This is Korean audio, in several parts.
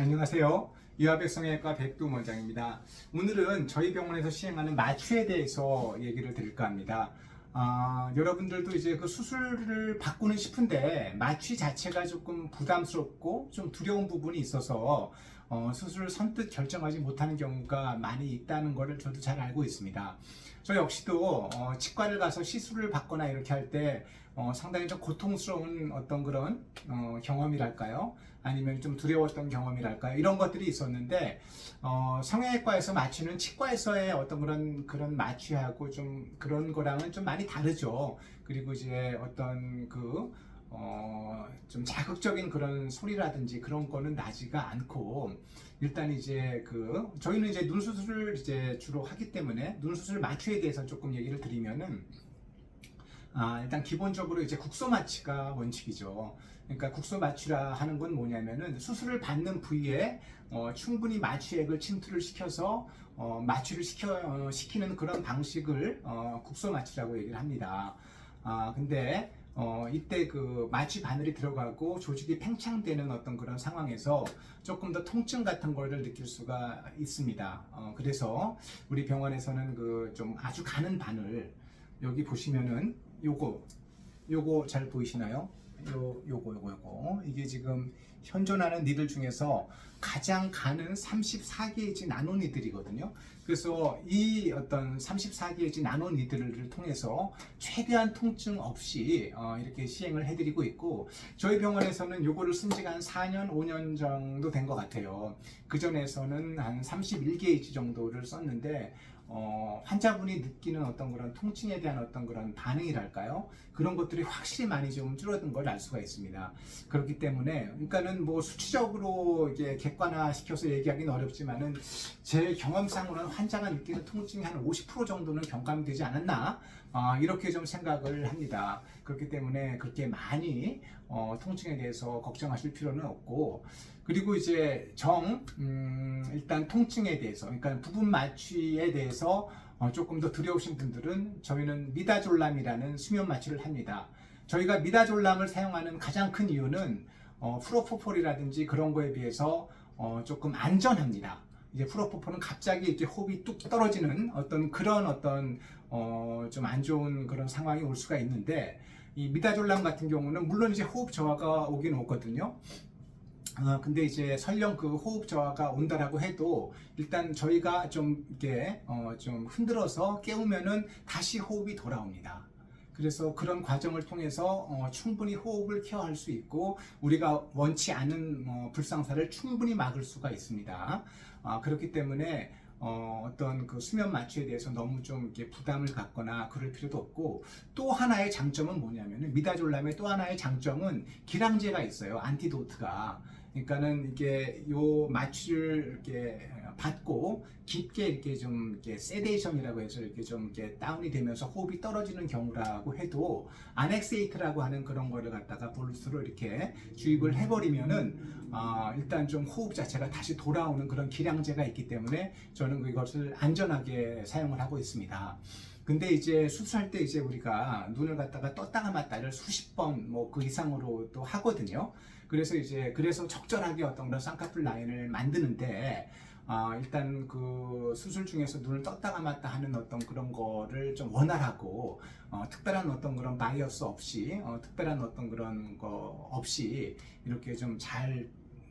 안녕하세요. 유아백성외과 백두 원장입니다. 오늘은 저희 병원에서 시행하는 마취에 대해서 얘기를 드릴까 합니다. 아, 여러분들도 이제 그 수술을 받고는 싶은데 마취 자체가 조금 부담스럽고 좀 두려운 부분이 있어서 어, 수술을 선뜻 결정하지 못하는 경우가 많이 있다는 것을 저도 잘 알고 있습니다. 저 역시도 어, 치과를 가서 시술을 받거나 이렇게 할 때 어, 상당히 좀 고통스러운 어떤 그런 어, 경험이랄까요? 아니면 좀 두려웠던 경험이랄까요? 이런 것들이 있었는데 어, 성형외과에서 마취는 치과에서의 어떤 그런 그런 마취하고 좀 그런 거랑은 좀 많이 다르죠. 그리고 이제 어떤 그 어, 좀 자극적인 그런 소리라든지 그런 거는 나지가 않고 일단 이제 그 저희는 이제 눈 수술을 이제 주로 하기 때문에 눈 수술 마취에 대해서 조금 얘기를 드리면은 아, 일단 기본적으로 이제 국소 마취가 원칙이죠. 그러니까 국소 마취라 하는 건 뭐냐면은 수술을 받는 부위에 어, 충분히 마취액을 침투를 시켜서 어, 마취를 시켜 어, 시키는 그런 방식을 어, 국소 마취라고 얘기를 합니다. 아, 근데 어, 이때 그 마취 바늘이 들어가고 조직이 팽창되는 어떤 그런 상황에서 조금 더 통증 같은 거를 느낄 수가 있습니다. 어, 그래서 우리 병원에서는 그 좀 아주 가는 바늘 여기 보시면은 요거 요거 잘 보이시나요? 요 요거 요거 요거 이게 지금 현존하는 니들 중에서 가장 가는 34게이지 나노 니들이거든요. 그래서 이 어떤 34게이지 나노 니들을 통해서 최대한 통증 없이 어, 이렇게 시행을 해드리고 있고 저희 병원에서는 요거를 쓴 지가 한 4년 5년 정도 된 것 같아요. 그 전에서는 한 31게이지 정도를 썼는데 어, 환자분이 느끼는 어떤 그런 통증에 대한 어떤 그런 반응이랄까요? 그런 것들이 확실히 많이 좀 줄어든 걸 알 수가 있습니다. 그렇기 때문에, 그러니까는 뭐 수치적으로 이제 객관화 시켜서 얘기하기는 어렵지만은 제 경험상으로는 환자가 느끼는 통증이 한 50% 정도는 경감되지 않았나? 아, 이렇게 좀 생각을 합니다. 그렇기 때문에 그렇게 많이 어, 통증에 대해서 걱정하실 필요는 없고, 그리고 이제 정, 음, 일단 통증에 대해서, 그러니까 부분 마취에 대해서 어, 조금 더 두려우신 분들은 저희는 미다졸람이라는 수면 마취를 합니다. 저희가 미다졸람을 사용하는 가장 큰 이유는 어, 프로포폴이라든지 그런 거에 비해서 어, 조금 안전합니다. 이제 프로포폴은 갑자기 이렇게 호흡이 뚝 떨어지는 어떤 그런 어떤 어, 좀 안 좋은 그런 상황이 올 수가 있는데 이 미다졸람 같은 경우는 물론 이제 호흡 저하가 오긴 오거든요. 어, 근데 이제 설령 그 호흡 저하가 온다라고 해도 일단 저희가 좀 이렇게 어, 좀 흔들어서 깨우면은 다시 호흡이 돌아옵니다. 그래서 그런 과정을 통해서 어, 충분히 호흡을 케어할 수 있고 우리가 원치 않은 어, 불상사를 충분히 막을 수가 있습니다. 아, 그렇기 때문에 어, 어떤 그 수면 마취에 대해서 너무 좀 이렇게 부담을 갖거나 그럴 필요도 없고 또 하나의 장점은 뭐냐면은 미다졸람의 또 하나의 장점은 기량제가 있어요. 안티도트가. 그러니까는 이게 요 마취를 이렇게 받고 깊게 이렇게 좀 이렇게 세데이션이라고 해서 이렇게 좀 이렇게 다운이 되면서 호흡이 떨어지는 경우라고 해도 아넥세이트라고 하는 그런 거를 갖다가 볼스로 이렇게 주입을 해버리면은 아, 일단 좀 호흡 자체가 다시 돌아오는 그런 기량제가 있기 때문에 저는 그것을 안전하게 사용을 하고 있습니다. 근데 이제 수술할 때 이제 우리가 눈을 갖다가 떴다가 맞다를 수십 번 뭐 그 이상으로 또 하거든요. 그래서 이제 그래서 적절하게 어떤 그런 쌍꺼풀 라인을 만드는데 아, 일단 그 수술 중에서 눈을 떴다 감았다 하는 어떤 그런 거를 좀 원활하고 어, 특별한 어떤 그런 바이어스 없이 어, 특별한 어떤 그런 거 없이 이렇게 좀 잘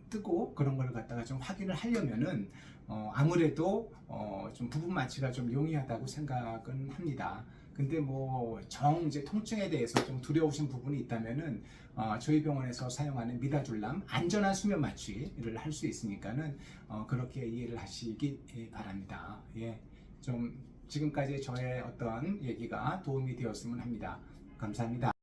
뜨고 그런 걸 갖다가 좀 확인을 하려면은 어, 아무래도 어, 좀 부분 마취가 좀 용이하다고 생각은 합니다. 근데 뭐 정 이제 통증에 대해서 좀 두려우신 부분이 있다면은 어, 저희 병원에서 사용하는 미다졸람 안전한 수면 마취를 할 수 있으니까는 어, 그렇게 이해를 하시기 예, 바랍니다. 예, 좀 지금까지 저의 어떤 얘기가 도움이 되었으면 합니다. 감사합니다.